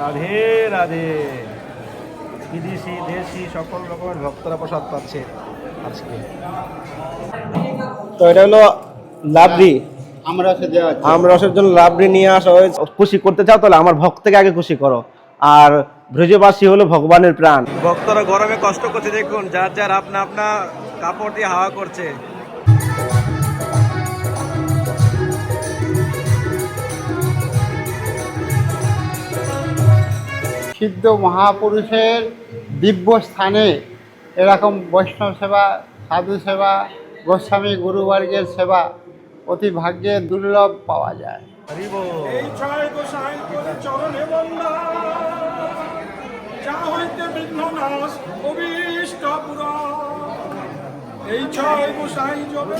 রাধে রাধে। বিদেশি দেশি সকল রকমের ভক্তরা প্রসাদ পাচ্ছে আজকে। তো এটা হলো লাবড়ি। আমরা সে দেওয়া হচ্ছে। আম রসের জন্য লাবড়ি নিয়ে আসা হয়েছে খুশি করতে চাও তাহলে আমার ভক্তকে আগে খুশি করো। আর ব্রজবাসী হলো ভগবানের প্রাণ। ভক্তরা গরমে কষ্ট করছে দেখুন যার যার আপনা আপনা কাপড় দিয়ে হাওয়া করছে। সিদ্ধ মহাপুরুষের দিব্য স্থানে এরকম বৈষ্ণব সেবা, সাধু সেবা, গোস্বামী গুরুবর্গের সেবা অতি ভাগ্যে দুর্লভ পাওয়া যায়। সেবা এই ছয় গোসাই যবে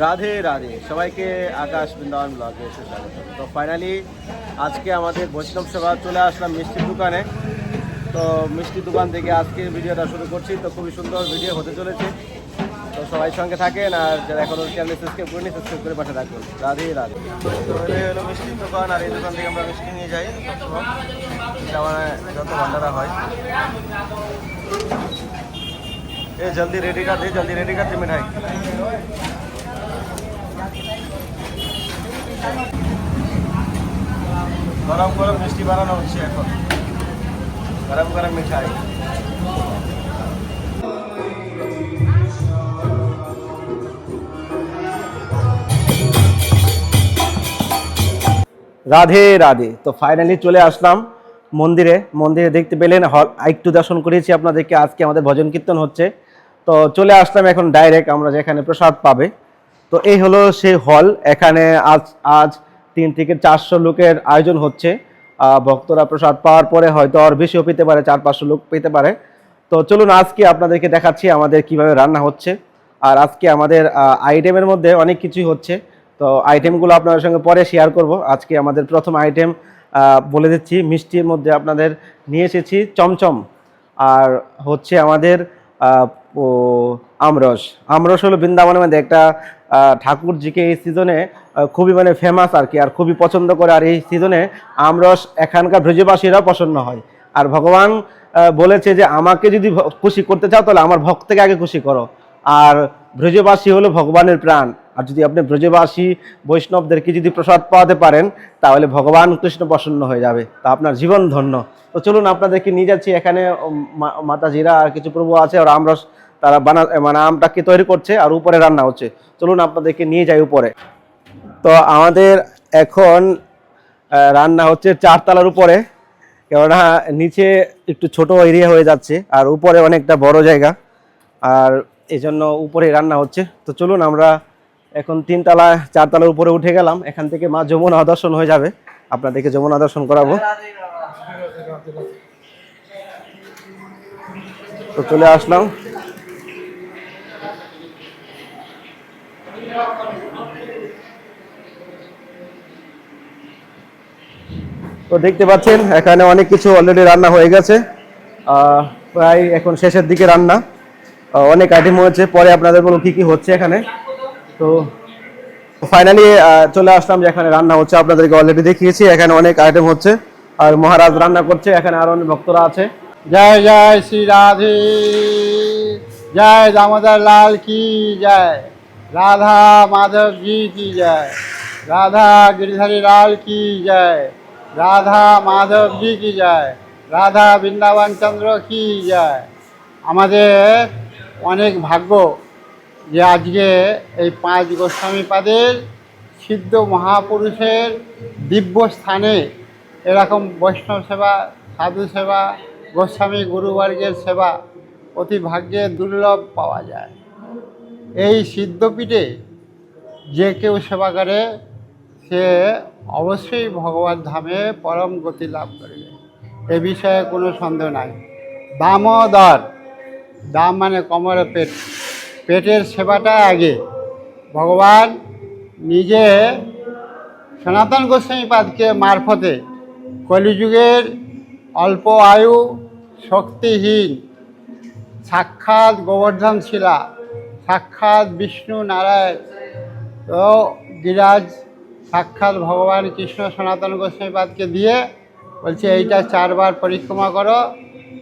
রাধে রাধে সবাইকে আকাশ বৃন্দাবন ব্লগে এসে স্বাগত তো ফাইনালি আজকে আমাদের বৈষ্ণব সেবা চলে আসলাম মিষ্টির দোকানে তো মিষ্টি দোকান থেকে আজকে ভিডিওটা শুরু করছি। তো খুবই সুন্দর ভিডিও হতে চলেছে। তো সবাই সঙ্গে থাকেন আর যারা এখনও চ্যানেল সাবস্ক্রাইব করেনি সাবস্ক্রাইব করে পাশে রাখবেন রাধে রাধে। তো হলো মিষ্টির দোকান আর এই দোকান থেকে আমরা মিষ্টি নিয়ে যাই। যত ভান্ডারা হয়। এ, জলদি রেডি কর দে জলদি রেডি কর মিঠাই গরম গরম মিষ্টি বানানো হচ্ছে এখন। গরম গরম মিঠাই। রাধে রাধে। তো ফাইনালি চলে আসলাম মন্দিরে। মন্দিরে দেখতে পেলেন হল একটু দর্শন করেছি আপনাদেরকে। আজকে আমাদের ভজন কীর্তন হচ্ছে। তো চলে আসলাম এখন ডাইরেক্ট আমরা যেখানে প্রসাদ পাবে। তো এই হলো সেই হল। এখানে আজ আজ তিন থেকে চারশো লোকের আয়োজন হচ্ছে। ভক্তরা প্রসাদ পাওয়ার পরে হয়তো আর বেশিও পেতে পারে, চার পাঁচশো লোক পেতে পারে। তো চলুন আজকে আপনাদেরকে দেখাচ্ছি আমাদের কীভাবে রান্না হচ্ছে। আর আজকে আমাদের আইটেমের মধ্যে অনেক কিছুই হচ্ছে। তো আইটেমগুলো আপনাদের সঙ্গে পরে শেয়ার করব। আজকে আমাদের প্রথম আইটেম বলে দিচ্ছি, মিষ্টির মধ্যে আপনাদের নিয়ে এসেছি চমচম। আর হচ্ছে আমাদের ও আমরস। আমরস হলো বৃন্দাবনের মধ্যে একটা ঠাকুরজিকে এই সিজনে খুবই মানে ফেমাস আর কি, আর খুবই পছন্দ করে। আর এই সিজনে আমরস এখানকার ব্রজবাসীরা পছন্দ হয়। আর ভগবান বলেছে যে, আমাকে যদি খুশি করতে চাও, তাহলে আমার ভক্তকে আগে খুশি করো। আর ব্রজবাসী হলো ভগবানের প্রাণ। আর যদি আপনি ব্রজবাসী বৈষ্ণবদেরকে যদি প্রসাদ পাওয়াতে পারেন, তাহলে ভগবান কৃষ্ণ প্রসন্ন হয়ে যাবে। তা আপনার জীবন ধন্য। তো চলুন আপনাদেরকে নিয়ে যাচ্ছি। এখানে মাতাজিরা আর কিছু প্রভু আছে, আর আমরস তারা বানা মানে আমটাকে তৈরি করছে আর উপরে রান্না হচ্ছে। চলুন আপনাদেরকে নিয়ে যাই উপরে। তো আমাদের এখন রান্না হচ্ছে চারতলার উপরে। কেননা নিচে একটু ছোট এরিয়া হয়ে যাচ্ছে আর উপরে অনেকটা বড় জায়গা। আর এই জন্য উপরে রান্না হচ্ছে। তো চলুন আমরা এখন তিনতলা, চারতলার উপরে উঠে গেলাম। এখান থেকে মা যমুনা দর্শন হয়ে যাবে। আপনাদেরকে যমুনা দর্শন করাবো। তো চলে আসলাম। তো দেখতে পাচ্ছেন, এখানে অনেক কিছু অলরেডি রান্না হয়ে গেছে। প্রায় এখন শেষের দিকে রান্না। অনেক আইটেম হয়েছে। পরে আপনাদের বলুন কি কি হচ্ছে এখানে। তো ফাইনালি চলে আসলাম যে এখানে রান্না হচ্ছে। আপনাদেরকে অলরেডি দেখিয়েছি, এখানে অনেক আইটেম হচ্ছে। আর মহারাজ রান্না করছে, এখানে আরও অনেক ভক্তরা আছে। জয় জয় শ্রী রাধে। জয় দামোদর লাল কি জয়। রাধা মাধব জি কি জয় রাধা गिरधारी लाल की जय রাধা মাধব জি কি জয় রাধা বৃন্দাবন চন্দ্র কি জয় আমাদের অনেক ভাগ্য যে আজকে এই পাঁচ গোস্বামী পাদের সিদ্ধ মহাপুরুষের দিব্য স্থানে এরকম বৈষ্ণব সেবা সাধু সেবা গোস্বামী গুরুবর্গের সেবা অতি ভাগ্যে দুর্লভ পাওয়া যায় এই সিদ্ধপীঠে যে কেউ সেবা করে, সে অবশ্যই ভগবান ধামে পরম গতি লাভ করবে। এ বিষয়ে কোনো সন্দেহ নাই। দামোদর, দাম মানে কমরে পেট। পেটের সেবাটা আগে। ভগবান নিজে সনাতন গোস্বামীপাদকে মারফতে কলিযুগের অল্প আয়ু, শক্তিহীন, সাক্ষাৎ গোবর্ধন শিলা সাক্ষাৎ বিষ্ণু নারায়ণ তো গিরাজ সাক্ষাৎ ভগবান কৃষ্ণ সনাতন গোস্বামীপাদকে দিয়ে বলছে, এইটা চারবার পরিক্রমা করো,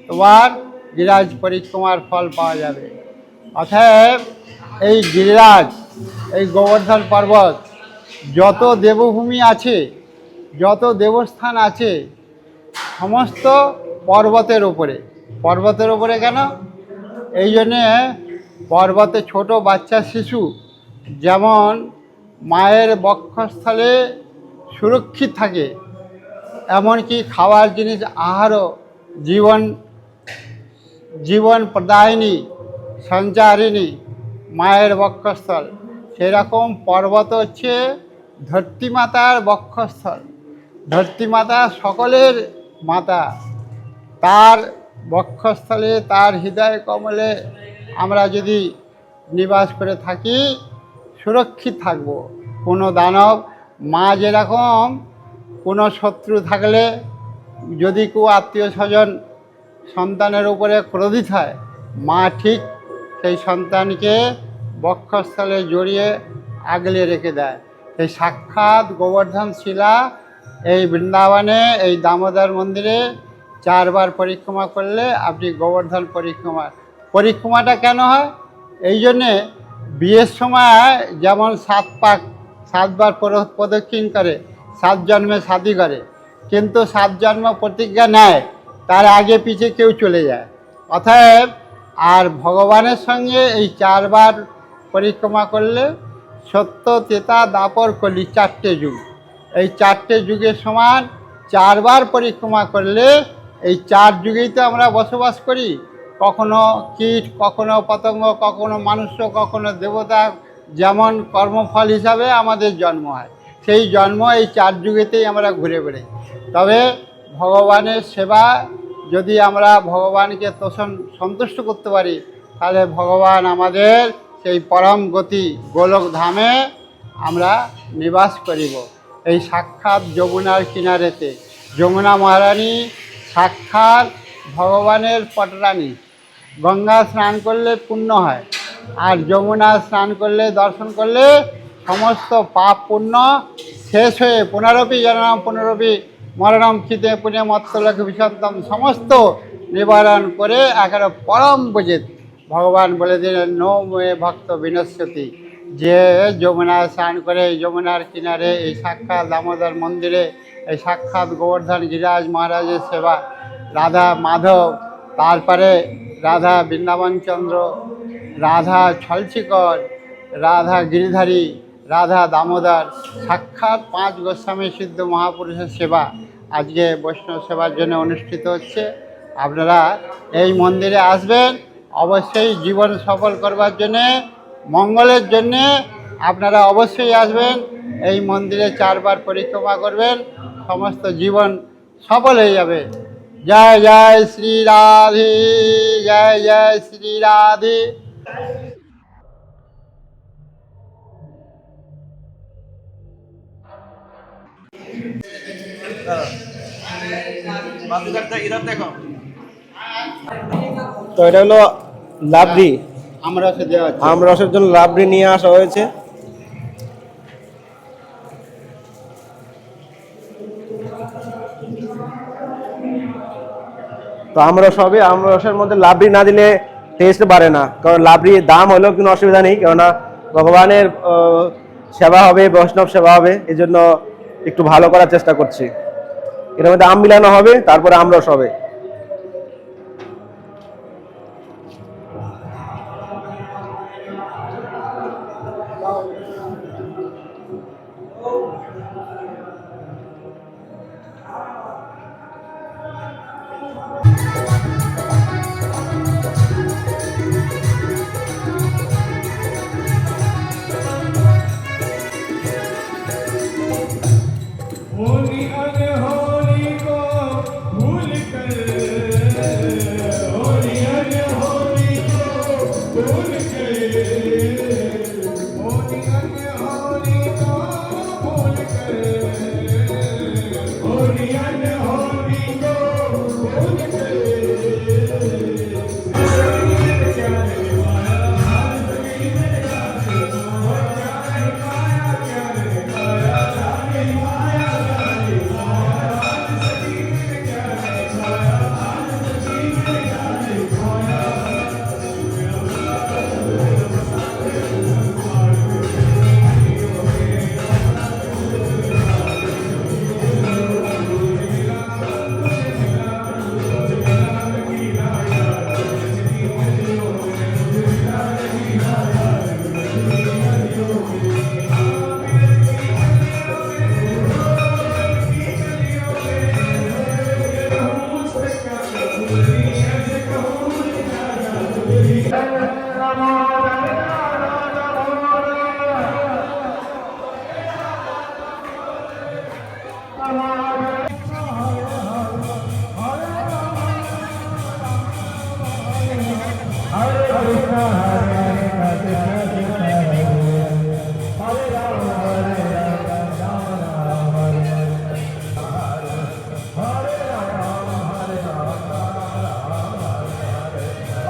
তোমার গিরাজ পরিক্রমার ফল পাওয়া যাবে। অতএব এই গিরিরাজ এই গোবর্ধন পর্বত, যত দেবভূমি আছে, যত দেবস্থান আছে, সমস্ত পর্বতের উপরে। পর্বতের উপরে কেন? এই জন্যে পর্বতে ছোট বাচ্চা শিশু যেমন মায়ের বক্ষস্থলে সুরক্ষিত থাকে, এমনকি খাওয়ার জিনিস আহারও জীবন জীবন প্রদায়িনী সঞ্চারিণী, মায়ের বক্ষস্থল। সেরকম পর্বত হচ্ছে ধরতিমাতার বক্ষস্থল। ধরতিমাতা সকলের মাতা। তার বক্ষস্থলে তার হৃদয় কমলে আমরা যদি নিবাস করে থাকি, সুরক্ষিত থাকব। কোনো দানব, মা যেরকম, কোনো শত্রু থাকলে যদি কেউ আত্মীয় স্বজন সন্তানের উপরে ক্রোধিত হয়, মা ঠিক সেই সন্তানকে বক্ষস্থলে জড়িয়ে আগলে রেখে দেয়। এই সাক্ষাৎ গোবর্ধন শিলা এই বৃন্দাবনে, এই দামোদর মন্দিরে চারবার পরিক্রমা করলে আপনি গোবর্ধন পরিক্রমা পরিক্রমাটা কেন হয়? এই জন্যে বিয়ের সময় যেমন সাত পাক সাতবার প্রদক্ষিণ করে, সাত জন্মে শাদি করে। কিন্তু সাত জন্ম প্রতিজ্ঞা নেয়, তার আগে পিছে কেউ চলে যায়। অতএব আর ভগবানের সঙ্গে এই চারবার পরিক্রমা করলে সত্য, তেতা, দাপর, কলি চারটে যুগ। এই চারটে যুগের সমান চারবার পরিক্রমা করলে এই চার যুগেই তো আমরা বসবাস করি। কখনো কীট, কখনো পতঙ্গ, কখনো মানুষ কখনো দেবতা যেমন কর্মফল হিসাবে আমাদের জন্ম হয়। সেই জন্ম এই চার যুগেতেই আমরা ঘুরে বেড়াই। তবে ভগবানের সেবা যদি আমরা ভগবানকে তোষণ, সন্তুষ্ট করতে পারি, তাহলে ভগবান আমাদের সেই পরম গতি গোলক ধামে আমরা নিবাস করিব। এই সাক্ষাৎ যমুনার কিনারেতে। যমুনা মহারানী সাক্ষাৎ ভগবানের পটরানী। গঙ্গা স্নান করলে পুণ্য হয়। আর যমুনা স্নান করলে দর্শন করলে সমস্ত পাপ পুণ্য শেষ হয়ে পুনরপি জননাম, পুনরপি মরণম খিতে পুণ্য মত্তলক বিষন্তম সমস্ত নিবারণ করে একেবারে পরম বুঝে ভগবান বলে দিলেন, নো ময়ে ভক্ত বিনশ্বতী। যে যমুনায় স্নান করে যমুনার কিনারে, এই সাক্ষাৎ দামোদর মন্দিরে, এই সাক্ষাৎ গোবর্ধন গিরাজ মহারাজের সেবা, রাধা মাধব, তারপরে রাধা বৃন্দাবনচন্দ্র রাধা ছলচিকর রাধা গিরিধারী, রাধা দামোদর, সাক্ষাৎ পাঁচ গোস্বামী সিদ্ধ মহাপুরুষের সেবা আজকে বৈষ্ণব সেবার জন্য অনুষ্ঠিত হচ্ছে। আপনারা এই মন্দিরে আসবেন, অবশ্যই জীবন সফল করবার জন্যে, মঙ্গলের জন্যে আপনারা অবশ্যই আসবেন, এই মন্দিরে চারবার পরিক্রমা করবেন, সমস্ত জীবন সফল হয়ে যাবে। জয় জয় শ্রী রাধে জয় জয় শ্রী রাধে। তো এটা হলো লাবড়ি। আমরা সে দেওয়া হচ্ছে। আম রসের জন্য লাবড়ি নিয়ে আসা হয়েছে। তো আমরা সবে আমরসের মধ্যে লাবড়ি না দিলে টেস্ট বাড়ে না। কারণ লাবড়ির দাম হলেও কোনো অসুবিধা নেই, কেননা ভগবানের সেবা হবে, বৈষ্ণব সেবা হবে এই জন্য একটু ভালো করার চেষ্টা করছি। এর মধ্যে আম মিলানো হবে, তারপরে আমরস হবে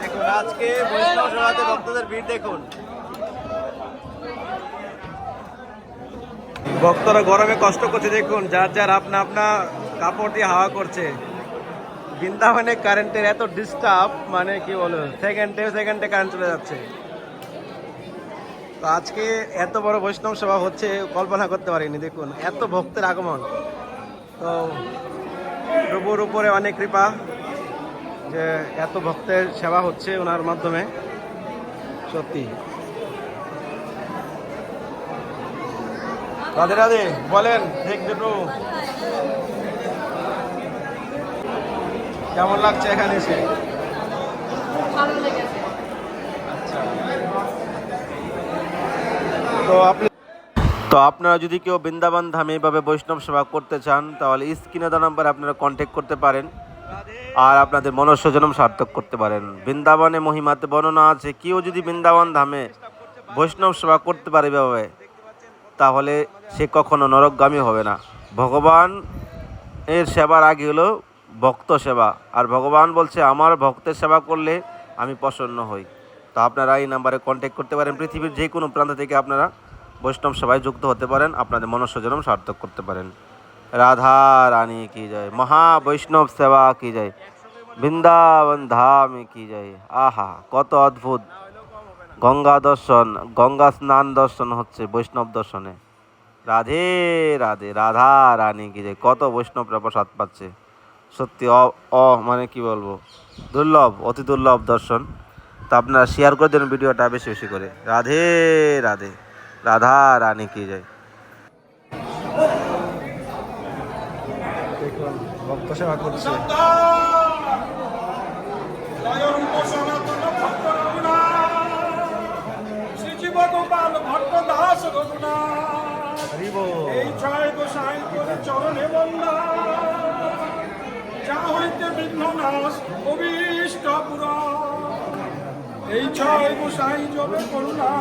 দেখুন, আজকে বৈষ্ণব সভাতে ভক্তদের ভিড় দেখুন। ভক্তরা গরমে কষ্ট করছে, দেখুন, যার যার আপনা আপনা কাপড় দিয়ে হাওয়া করছে। বৃন্দাবনে কারেন্টের এত ডিস্টার্ব মানে কি বলো সেকেন্ডে সেকেন্ডে কারেন্ট চলে যাচ্ছে। তো আজকে এত বড় বৈষ্ণব সভা হচ্ছে, কল্পনা করতে পারিনি, দেখুন, এত ভক্তের আগমন। তো, প্রভুর উপরে অনেক কৃপা। যে এত ভক্তের সেবা হচ্ছে ওনার মাধ্যমে। সত্যি। রাধে রাধে বলেন দেখবে প্রভু কেমন লাগছে এখানে এসে? তো আপনি তো আপনারা যদি কেউ বৃন্দাবন ধামে এভাবে বৈষ্ণব সেবা করতে চান তাহলে স্ক্রিনে দেওয়া নাম্বারে আপনারা কন্ট্যাক্ট করতে পারেন। আর আপনাদের মনুষ্য জন্ম সার্থক করতে পারেন। বৃন্দাবনে মহিমাতে বর্ণনা আছে, কেউ যদি বৃন্দাবন ধামে বৈষ্ণব সেবা করতে পারে এভাবে, তাহলে সে কখনো নরকগামী হবে না। ভগবান এর সেবার আগে হলো ভক্ত সেবা, আর ভগবান বলছে, আমার ভক্তের সেবা করলে আমি প্রসন্ন হই। তো আপনারা এই নাম্বারে কন্ট্যাক্ট করতে পারেন। পৃথিবীর যে কোনো প্রান্ত থেকে আপনারা বৈষ্ণব সেবায় যুক্ত হতে পারেন, আপনাদের মনুষ্য জন্ম সার্থক করতে পারেন। রাধা রানী কি যায় মহা বৈষ্ণব সেবা কি যায় বৃন্দাবন ধাম কি যায় আহা কত অদ্ভুত। গঙ্গা দর্শন, গঙ্গা স্নান দর্শন হচ্ছে বৈষ্ণব দর্শনে। রাধে রাধে, রাধা রানী কি যায় কত বৈষ্ণবরা প্রসাদ পাচ্ছে। সত্যি অ অ মানে কি বলব, দুর্লভ, অতি দুর্লভ দর্শন। তা আপনারা শেয়ার করে দেন ভিডিওটা বেশি বেশি করে। রাধে রাধে, রাধা রানী কি যায় দেখুন ভক্ত সেবা করছে। গোপাল দাস এই ছয় গোসাই করে চরণে বন্দা। যা হইতে বিঘ্ন নাশ অভীষ্ট পুরা। এই ছয় গোসাই যবে করুণা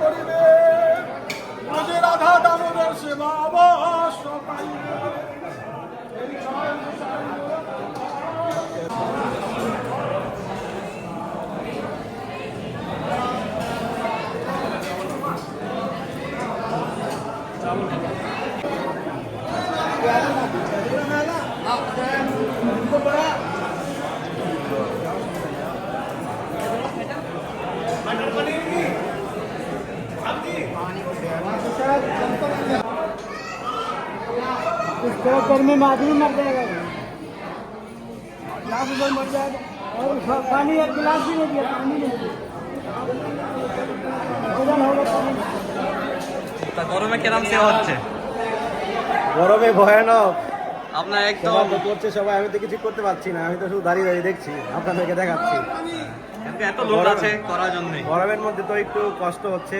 করিবে। আজে রাধা দামোদর সেবা অবশ্য পাইবে। ありがとうございます。इसको गर्मी में आदमी मर जाएगा लाख रुपये मर जाएगा और उसका पानी एक गिलास भी नहीं दिया पानी नहीं दिया भोजन होगा पानी তা গরমে কেরাম সেবা হচ্ছে গরমে ভয়ানক আপনার সেবা একদম তো করছে সবাই আমি তো কিছু করতে পারছি না আমি তো শুধু দাঁড়িয়ে দাঁড়িয়ে দেখছি আপনাদেরকে দেখাচ্ছি এত লোক আছে করার জন্য গরমের মধ্যে তো একটু কষ্ট হচ্ছে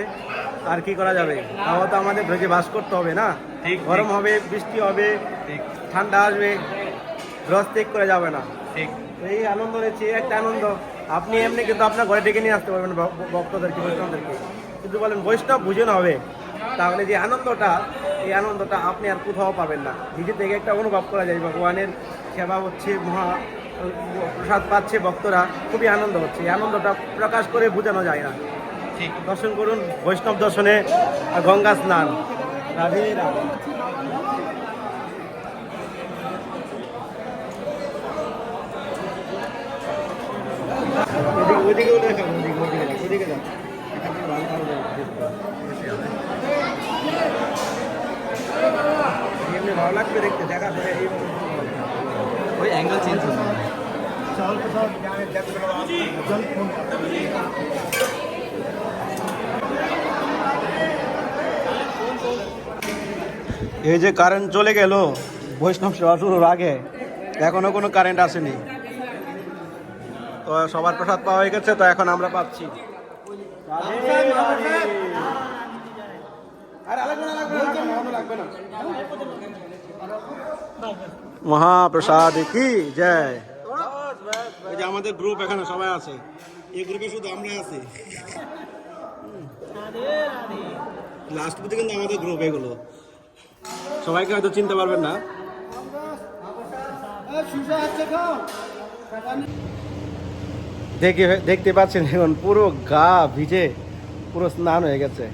আর কি করা যাবে তাও তো আমাদের ধৈর্য বাস করতে হবে না ঠিক, গরম হবে বৃষ্টি হবে ঠিক। ঠান্ডা আসবে রস ত্যাগ করে যাবে না। ঠিক। এই আনন্দ রয়েছে একটা আনন্দ। আপনি এমনি কিন্তু আপনার ঘরে ডেকে নিয়ে আসতে পারবেন ভক্তদেরকে বৈষ্ণবদেরকে। কিন্তু বলেন বৈষ্ণব বুঝে না হবে। তাহলে যে আনন্দটা এই আনন্দটা আপনি আর কোথাও পাবেন না। নিজে থেকে একটা অনুভব করা যায় ভগবানের সেবা হচ্ছে মহা প্রসাদ পাচ্ছে ভক্তরা খুবই আনন্দ হচ্ছে। এই আনন্দটা প্রকাশ করে বোঝানো যায় না। ঠিক। দর্শন করুন বৈষ্ণব দর্শনে গঙ্গা স্নান। রাধে রাধে ওদিকে ওদিকে। ভালো লাগবে দেখতে দেখা করে ওই অ্যাঙ্গেল চেঞ্জ হচ্ছে এই যে কারেন্ট চলে গেল বৈষ্ণব সেবা শুরুর আগে এখনও কোনো কারেন্ট আসেনি। তো সবার প্রসাদ পাওয়া হয়ে গেছে তো এখন আমরা পাচ্ছি। মহাপ্রসাদ কি? জয়। যে আমাদের গ্রুপ এখানে সবাই আছে। এই গ্রুপে শুধু আমরা আছি। লাস্ট পর্যন্ত কিন্তু আমাদের গ্রুপ এগুলো। সবাইকে হয়তো চিনতে পারবেন না। দেখে, দেখতে পাচ্ছেন এখন পুরো গা ভিজে, পুরো স্নান হয়ে গেছে।